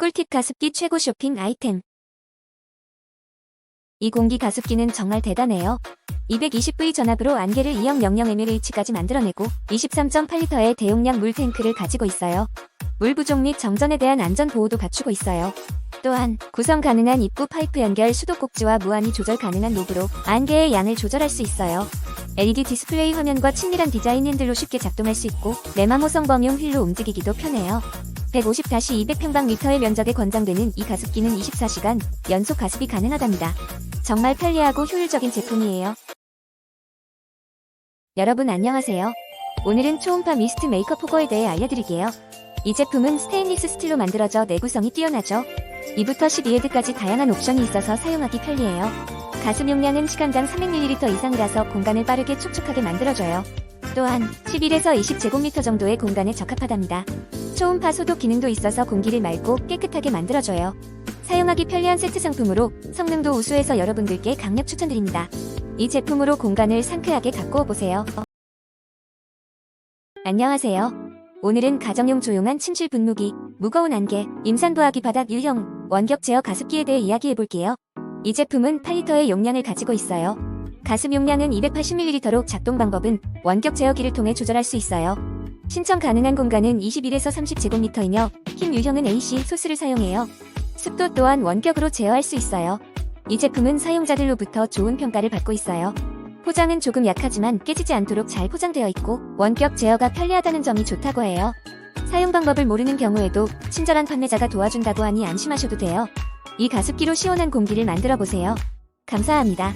꿀팁 가습기 최고 쇼핑 아이템. 이 공기 가습기는 정말 대단해요. 220V 전압으로 안개를 2형 00mH까지 만들어내고 23.8리터의 대용량 물 탱크를 가지고 있어요. 물 부족 및 정전에 대한 안전 보호도 갖추고 있어요. 또한 구성 가능한 입구 파이프 연결 수도꼭지와 무한히 조절 가능한 노브로 안개의 양을 조절할 수 있어요. LED 디스플레이 화면과 친밀한 디자인 핸들로 쉽게 작동할 수 있고 내마모 성 범용 휠로 움직이기도 편해요. 150-200평방미터의 면적에 권장되는 이 가습기는 24시간 연속 가습이 가능하답니다. 정말 편리하고 효율적인 제품이에요. 여러분 안녕하세요. 오늘은 초음파 미스트 메이크업 호거에 대해 알려드릴게요. 이 제품은 스테인리스 스틸로 만들어져 내구성이 뛰어나죠. 2부터 12헤드까지 다양한 옵션이 있어서 사용하기 편리해요. 가습 용량은 시간당 300ml 이상이라서 공간을 빠르게 촉촉하게 만들어줘요. 또한 11에서 20제곱미터 정도의 공간에 적합하답니다. 초음파 소독 기능도 있어서 공기를 맑고 깨끗하게 만들어줘요. 사용하기 편리한 세트 상품으로 성능도 우수해서 여러분들께 강력 추천드립니다. 이 제품으로 공간을 상쾌하게 가꾸어 보세요. 안녕하세요. 오늘은 가정용 조용한 침실 분무기, 무거운 안개, 임산부화기 바닥 유형, 원격 제어 가습기에 대해 이야기해 볼게요. 이 제품은 8리터의 용량을 가지고 있어요. 가습 용량은 280ml로 작동 방법은 원격 제어기를 통해 조절할 수 있어요. 신청 가능한 공간은 21에서 30제곱미터이며 흰 유형은 AC 소스를 사용해요. 습도 또한 원격으로 제어할 수 있어요. 이 제품은 사용자들로부터 좋은 평가를 받고 있어요. 포장은 조금 약하지만 깨지지 않도록 잘 포장되어 있고 원격 제어가 편리하다는 점이 좋다고 해요. 사용 방법을 모르는 경우에도 친절한 판매자가 도와준다고 하니 안심하셔도 돼요. 이 가습기로 시원한 공기를 만들어 보세요. 감사합니다.